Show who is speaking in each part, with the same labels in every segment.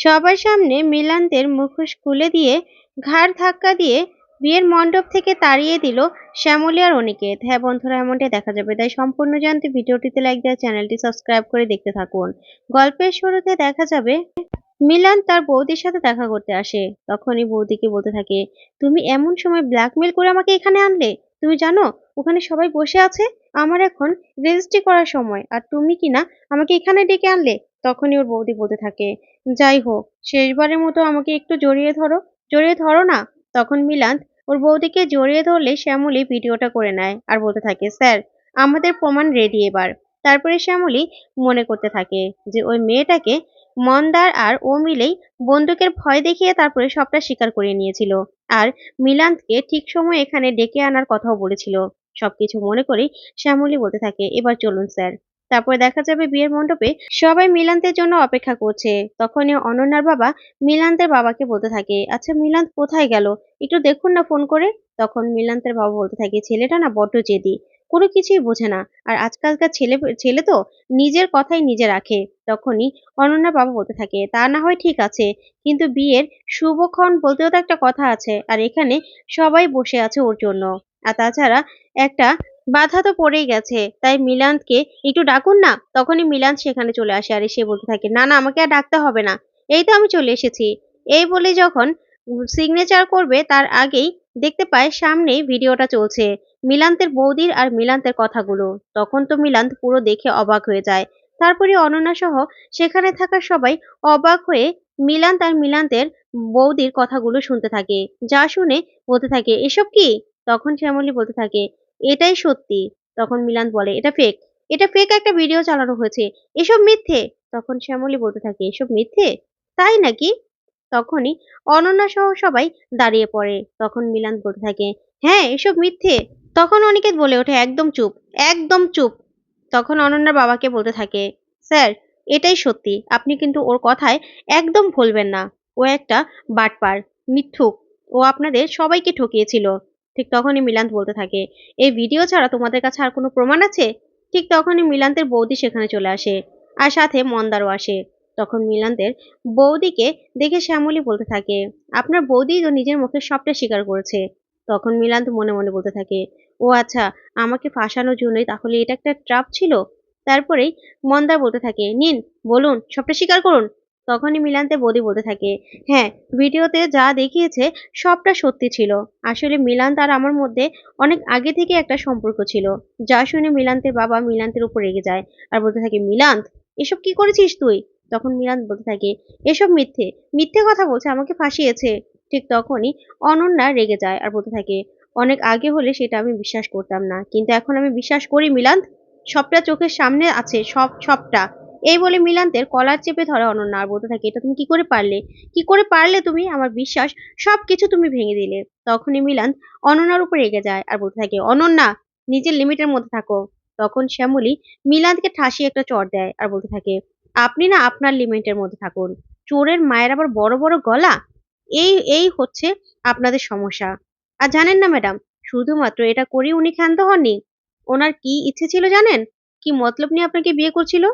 Speaker 1: সবার সামনে মিলানদের মুখোশ খুলে দিয়ে ঘাড় ধাক্কা দিয়ে বিয়ের মণ্ডপ থেকে তাড়িয়ে দিল শ্যামলী আর অনিকেত হ্যাঁ বন্ধুরা, এমনটাই দেখা যাবে। তাই সম্পূর্ণ জানতে ভিডিওটিতে লাইক দেওয়া চ্যানেলটি সাবস্ক্রাইব করে দেখতে থাকুন। গল্পের শুরুতে দেখা যাবে, মিলান তার বৌদির সাথে দেখা করতে আসে। তখনই বৌদিকে বলতে থাকে, তুমি এমন সময় ব্ল্যাকমেল করে আমাকে এখানে আনলে? তুমি জানো, ওখানে সবাই বসে আছে আমার এখন রেজিস্ট্রি করার সময়। আর তুমি কিনা আমাকে এখানে ডেকে আনলে? তখনই ওর বৌদি বলতে থাকে, যাই হোক, শেষবারের মতো আমাকে একটু জড়িয়ে ধরো জড়িয়ে ধরো না? তখন মিলান ওর বৌদিকে জড়িয়ে ধরলে শ্যামলী ভিডিওটা করে নেয় আর বলতে থাকে, স্যার, আমাদের প্রমাণ রেডি এবার। তারপরে শ্যামলী মনে করতে থাকে যে ওই মেয়েটাকে মন্দার আর ও মিলেই বন্দুকের ভয় দেখিয়ে তারপরে সবটা স্বীকার করে নিয়েছিল। আর মিলান্তকে ঠিক সময় এখানে ডেকে আনার কথাও বলেছিল। সবকিছু মনে করেই শ্যামলী বলতে থাকে, এবার চলুন, স্যার। তারপরে দেখা যাবে বিয়ের মণ্ডপে সবাই মিলান্তের জন্য অপেক্ষা করছে। তখনই অনন্যার বাবা মিলান্তের বাবাকে বলতে থাকে আচ্ছা মিলান্ত কোথায় গেল? একটু দেখুন না ফোন করে। তখন মিলান্তের বাবা বলতে থাকে, ছেলেটা না বড্ড জেদি, কোনো কিছুই বোঝে না। আর আজকালকার ছেলে ছেলে তো নিজের কথাই নিজে রাখে। তখনই অনন্যার বাবা বলতে থাকে, তা না হয় ঠিক আছে, কিন্তু বিয়ের শুভক্ষণ বলতেও তো একটা কথা আছে, আর এখানে সবাই বসে আছে ওর জন্য। আর তাছাড়া একটা বাধা তো পড়েই গেছে। তাই মিলান্তকে একটু ডাকুন না, তখনই মিলান্ত সেখানে চলে আসে আর সে বলতে থাকে, না না, আমাকে আর ডাকতে হবে না। এই তো আমি চলে এসেছি। এই বলে যখন সিগনেচার করবে, তার আগেই দেখতে পায় সামনেই ভিডিওটা চলছে মিলান্তের বৌদির আর মিলান্তের কথাগুলো। তখন তো মিলান্ত পুরো দেখে অবাক হয়ে যায়। তারপরে অনন্যা সহ সেখানে থাকা সবাই অবাক হয়ে মিলান্ত আর মিলান্তের বৌদির কথাগুলো শুনতে থাকে। যা শুনে বলতে থাকে, এসব কি? তখন শ্যামলী বলতে থাকে এটাই সত্যি। তখন মিলান বলে, এটা ফেক এটা ফেক একটা ভিডিও চালানো হয়েছে। এসব মিথ্যে? তখন শ্যামলী বলতে থাকে, এসব মিথ্যে? তাই নাকি? তখনই অনন্যা সহ সবাই দাঁড়িয়ে পড়ে। তখন মিলান বলতে থাকে হ্যাঁ এসব মিথ্যে। তখন অনিকেত বলে ওঠে, একদম চুপ একদম চুপ। তখন অনন্যার বাবাকে বলতে থাকে, স্যার, এটাই সত্যি। আপনি কিন্তু ওর কথায় একদম ভুলবেন না। ও একটা বাটপার, মিথ্যুক। ও আপনাদের সবাইকে ঠকিয়েছিল। ঠিক তখনই মিলান্ত বলতে থাকে, এই ভিডিও ছাড়া তোমাদের কাছে আর কোনো প্রমাণ আছে? ঠিক তখনই মিলান্তের বৌদি সেখানে চলে আসে আর সাথে মন্দারও আসে। তখন মিলান্তের বৌদিকে দেখে শ্যামলী বলতে থাকে, আপনার বৌদি তো নিজের মুখে সবটা স্বীকার করেছে। তখন মিলান্ত মনে মনে বলতে থাকে, ও আচ্ছা আমাকে ফাঁসানোর জন্যই তাহলে এটা একটা ট্রাপ ছিল? তারপরেই মন্দার বলতে থাকে, নিন, বলুন, সবটা স্বীকার করুন। তখনই মিলান্তে বদি বলতে থাকে হ্যাঁ ভিডিওতে যা দেখিয়েছে সবটা সত্যি ছিল। আসলে মিলান্ত আর আমার মধ্যে অনেক আগে থেকে একটা সম্পর্ক ছিল। যা শুনে মিলান্তের বাবা মিলান্তের উপর রেগে যায় আর বলতে থাকে মিলান্ত এসব কি করেছিস তুই? তখন মিলান্ত বলতে থাকে, এসব মিথ্যে মিথ্যে কথা বলছে, আমাকে ফাঁসিয়েছে। ঠিক তখনই অনন্যা রেগে যায় আর বলতে থাকে, অনেক আগে হলে সেটা আমি বিশ্বাস করতাম না, কিন্তু এখন আমি বিশ্বাস করি মিলান্ত সবটা চোখের সামনে আছে, সব, সবটা। এই বলে মিলান্তের কলার চেপে ধরে অনন্যা, আর বলতে থাকে, এটা তুমি কি করে পারলে? কি করে পারলে তুমি? আমার বিশ্বাস সব কিছু তুমি ভেঙে দিলে। তখনই মিলান্ত অনন্যার উপর রেগে যায় আর বলতে থাকে, অনন্যা, নিজের লিমিটের মধ্যে থাকো। তখন শ্যামলী মিলান্তকে ঠাসিয়ে একটা চর দেয় আর বলতে থাকে, আপনি না আপনার লিমিটের মধ্যে থাকুন। চোরের মায়ের আবার বড় বড় গলা? এই এই হচ্ছে আপনাদের সমস্যা। আর জানেন না ম্যাডাম, শুধুমাত্র এটা করেই উনি ক্ষান্ত হননি? ওনার কি ইচ্ছে ছিল জানেন? কি মতলব নিয়ে আপনাকে বিয়ে করছিল?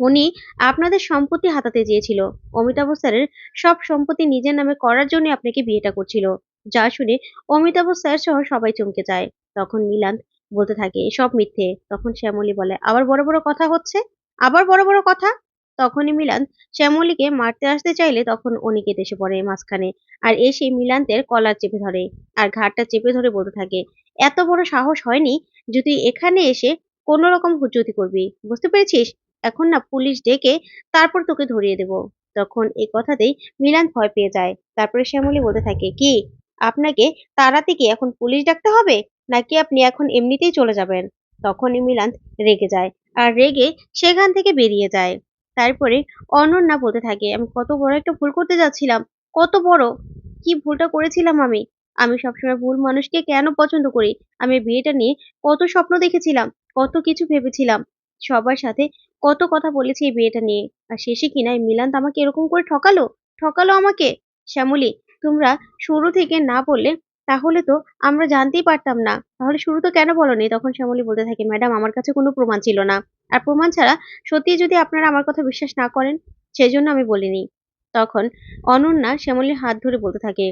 Speaker 1: উনি আপনাদের সম্পত্তি হাতাতে চেয়েছিল। অমিতাভ স্যারের সব সম্পত্তি নিজের নামে করার জন্য আপনাকে বিয়েটা করছিল। যা শুনে অমিতাভ স্যার সহ সবাই চমকে যায়। তখন মিলান্ত বলতে থাকে, সব মিথ্যে। তখন শ্যামলী বলে, আবার বড় বড় কথা হচ্ছে? আবার বড় বড় কথা? তখনই মিলান্ত শ্যামলীকে মারতে আসতে চাইলে তখন অনিকেত এসে পড়ে মাঝখানে আর এসে মিলান্তের কলার চেপে ধরে আর ঘাটটা চেপে ধরে বলতে থাকে, এত বড় সাহস হয়নি যদি এখানে এসে কোনো রকম হুজ্জতি করবি। বুঝতে পেরেছিস? এখন না পুলিশ ডেকে তারপর তোকে ধরিয়ে দেব। তখন এই কথাতেই মিলান ভয় পেয়ে যায়। তারপরে শ্যামলী বলতে থাকে, কি, আপনাকে তাড়াতে কি এখন পুলিশ ডাকতে হবে? নাকি আপনি এখন এমনিতেই চলে যাবেন? তখনই মিলান্ত রেগে যায় আর রেগে সেখান থেকে বেরিয়ে যায়। তারপরে অনন্যা বলতে থাকে, আমি কত বড় একটা ভুল করতে যাচ্ছিলাম। কত বড়? কি ভুলটা করেছিলাম আমি? আমি সবসময় ভুল মানুষকে কেন পছন্দ করি? আমি বিয়েটা নিয়ে কত স্বপ্ন দেখেছিলাম, কত কিছু ভেবেছিলাম। সবার সাথে কত কথা বলেছি এই বিয়েটা নিয়ে? আর শেষে কিনা এই মিলান্ত আমাকে এরকম করে ঠকালো? ঠকালো আমাকে? শ্যামলী, তোমরা শুরু থেকে না বললে তাহলে তো আমরা জানতেই পারতাম না। তাহলে শুরু তো কেন বলনি? তখন শ্যামলী বলতে থাকে, ম্যাডাম, আমার কাছে কোনো প্রমাণ ছিল না। আর প্রমাণ ছাড়া সত্যি যদি আপনারা আমার কথা বিশ্বাস না করেন সেই জন্য আমি বলিনি। তখন অনন্যা শ্যামলীর হাত ধরে বলতে থাকে,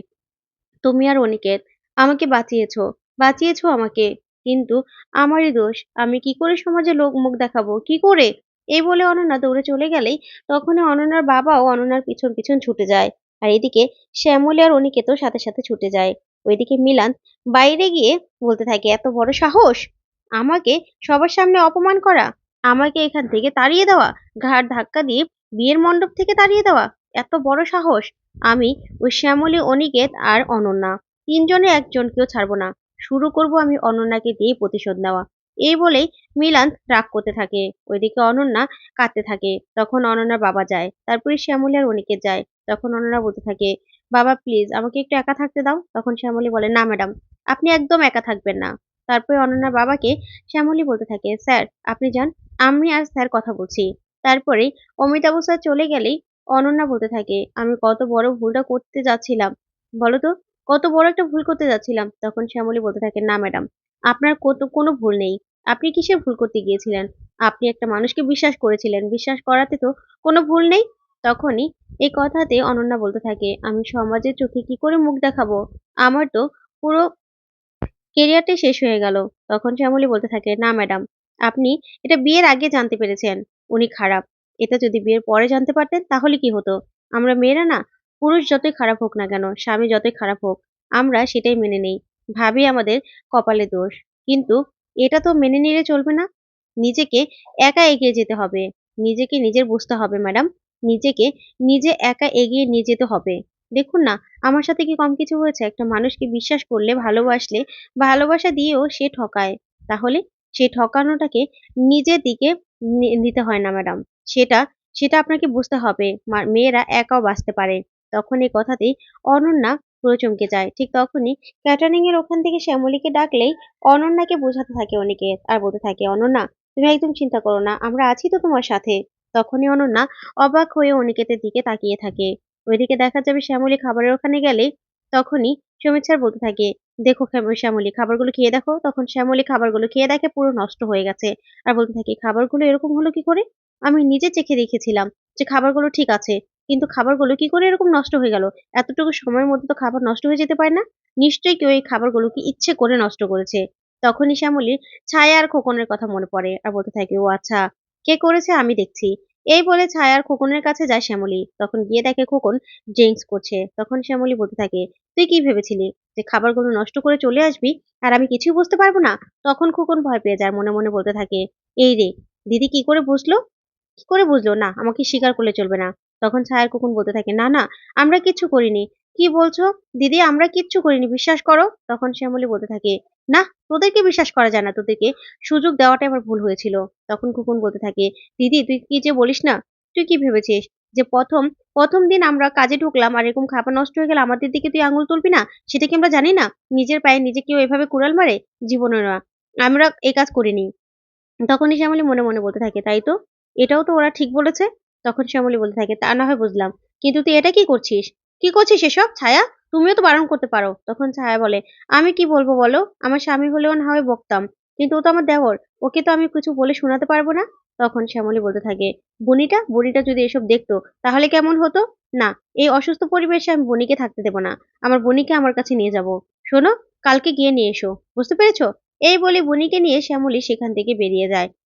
Speaker 1: তুমি আর অনিকেত আমাকে বাঁচিয়েছো। বাঁচিয়েছো আমাকে। কিন্তু আমারই দোষ। আমি কি করে সমাজে লোক মুখ দেখাবো? কি করে? এই বলে অনন্যা দৌড়ে চলে গেলেই তখনই অনন্যার বাবাও অনন্যার পিছন পিছন ছুটে যায়। আর এদিকে শ্যামলী আর অনিকেতও সাথে সাথে ছুটে যায়। ওইদিকে মিলান বাইরে গিয়ে বলতে থাকে, এত বড় সাহস? আমাকে সবার সামনে অপমান করা? আমাকে এখান থেকে তাড়িয়ে দেওয়া? ঘাড় ধাক্কা দিয়ে বিয়ের মণ্ডপ থেকে তাড়িয়ে দেওয়া? এত বড় সাহস? আমি ওই শ্যামলী, অনিকেত আর অনন্যা। তিনজনে একজনকেও ছাড়বো না। শুরু করব আমি অনন্যাকে দিয়ে প্রতিশোধ নেওয়া। এই বলেই মিলান রাগ করতে থাকে। ওইদিকে অনন্যা কাঁদতে থাকে। তখন অনন্যার বাবা যায়। তারপরে শ্যামলী আর অনিকেত যায়। তখন অনন্যা বলতে থাকে, বাবা প্লিজ আমাকে একটু একা থাকতে দাও। তখন শ্যামলী বলে, না ম্যাডাম আপনি একদম একা থাকবেন না। তারপরে অনন্যার বাবাকে শ্যামলী বলতে থাকে, স্যার, আপনি যান, আমি আর স্যার কথা বলছি। তারপরে অমিতাভ স্যার চলে গেলেই অনন্যা বলতে থাকে, আমি কত বড় ভুলটা করতে যাচ্ছিলাম। বলো তো, কত বড় একটা ভুল করতে যাচ্ছিলাম? তখন শ্যামলী বলতে থাকে, না ম্যাডাম আপনার কত, কোনো ভুল নেই। আপনি কিসের ভুল করতে গিয়েছিলেন? আপনি একটা মানুষকে বিশ্বাস করেছিলেন। বিশ্বাস করাতে তো কোনো ভুল নেই। তখনই এই কথাতে অনন্যা বলতে থাকে, আমি সমাজের চোখে কি করে মুখ দেখাবো? আমার তো পুরো কেরিয়ারটাই শেষ হয়ে গেল। তখন শ্যামলী বলতে থাকে, না ম্যাডাম, আপনি এটা বিয়ের আগে জানতে পেরেছেন। উনি খারাপ। এটা যদি বিয়ের পরে জানতে পারতেন, তাহলে কি হতো? আমরা মেয়েরা না, পুরুষ যতই খারাপ হোক না কেন, স্বামী যতই খারাপ হোক, আমরা সেটাই মেনে নেই। ভাবি আমাদের কপালে দোষ। কিন্তু এটা তো মেনে নিলে চলবে না। নিজেকে একা এগিয়ে যেতে হবে। নিজেকে নিজের বুঝতে হবে, ম্যাডাম। নিজেকে নিজে একা এগিয়ে নিয়ে যেতে হবে। দেখুন না, আমার সাথে কি কম কিছু হয়েছে? একটা মানুষকে বিশ্বাস করলে, ভালোবাসলে, ভালোবাসা দিয়েও সে ঠকায়। তাহলে সে ঠকানোটাকে নিজের দিকে নিতে হয় না, ম্যাডাম। সেটা সেটা আপনাকে বুঝতে হবে। মেয়েরা একাও বাঁচতে পারে। তখন এই কথাতেই অনন্যা পুরো চমকে যায়। ঠিক তখনই ক্যাটারিং এর ওখান থেকে শ্যামলীকে ডাকলেই অনন্যাকে বোঝাতে থাকে অনিকেত আর বলতে থাকে, অনন্যা, তুমি একদম চিন্তা করো না, আমরা আছি তো তোমার সাথে। তখনই অনন্যা অবাক হয়ে অনিকেতের দিকে তাকিয়ে থাকে। ওইদিকে দেখা যাবে শ্যামলী খাবারের ওখানে গেলে তখনই স্যার বলতে থাকে, দেখো শ্যাম- শ্যামলী, খাবারগুলো খেয়ে দেখো। তখন শ্যামলী খাবারগুলো খেয়ে দেখে পুরো নষ্ট হয়ে গেছে আর বলতে থাকে, খাবারগুলো এরকম হলো কি করে? আমি নিজে চেখে দেখেছিলাম যে খাবারগুলো ঠিক আছে। কিন্তু খাবারগুলো কি করে এরকম নষ্ট হয়ে গেল? এতটুকু সময়ের মধ্যে তো খাবার নষ্ট হয়ে যেতে পারে না। নিশ্চয়ই কেউ এই খাবারগুলোকে ইচ্ছে করে নষ্ট করেছে। তখনই শ্যামলীর ছায়া আর খোকনের কথা মনে পড়ে আর বলতে থাকে, ও আচ্ছা কে করেছে আমি দেখছি। এই বলে ছায়া আর খোকনের কাছে যায় শ্যামলী। তখন গিয়ে দেখে খোকন ড্রিঙ্কস করছে। তখন শ্যামলী বলতে থাকে, তুই কি ভেবেছিলি যে খাবারগুলো নষ্ট করে চলে আসবি আর আমি কিছুই বুঝতে পারব না? তখন খোকন ভয় পেয়ে যায়, মনে মনে বলতে থাকে, এই রে, দিদি কি করে বুঝলো? কি করে বুঝলো? না, আমাকে স্বীকার করলে চলবে না। তখন ছায়ার খোকন বলতে থাকে, না না, আমরা কিচ্ছু করিনি। কি বলছো? দিদি, আমরা কিচ্ছু করিনি, বিশ্বাস করো। তখন শ্যামলী বলতে থাকে, না, তোদেরকে বিশ্বাস করা যায় না, তোদেরকে সুযোগ দেওয়াটা আমার ভুল হয়েছিল। তখন কুকুন বলতে থাকে, দিদি, তুই কি যে বলিস না? তুই কি ভেবেছিস যে প্রথম প্রথম দিন আমরা কাজে ঢুকলাম আর এরকম খাবার নষ্ট হয়ে গেলে আমাদের দিকে তুই আঙুল তুলবি না? সেটা কি আমরা জানি না? নিজের পায়ে নিজে কেউ এভাবে কুড়াল মারে? জীবনে না, আমরা এই কাজ করিনি। তখনই শ্যামলী মনে মনে বলতে থাকে, তাই তো? এটাও তো ওরা ঠিক বলেছে। তখন শ্যামলী বলতে থাকে, তা না হয় বুঝলাম। কিন্তু তুই এটা কি করছিস? কি করছিস এসব? ছায়া, তুমিও তো বারণ করতে পারো। তখন ছায়া বলে, আমি কি বলব বলো? আমার স্বামী হলেও না হয় বকতাম, কিন্তু ও তো আমার দেওর। ওকে তো আমি কিছু বলে শোনাতে পারব না? তখন শ্যামলী বলতে থাকে, বনিটা বনিটা যদি এসব দেখতো, তাহলে কেমন হতো? না, এই অসুস্থ পরিবেশে আমি বনিকে থাকতে দেবো না। আমার বনিকে আমার কাছে নিয়ে যাব। শোনো, কালকে গিয়ে নিয়ে এসো। বুঝতে পেরেছ? এই বলে বনিকে নিয়ে শ্যামলী সেখান থেকে বেরিয়ে যায়।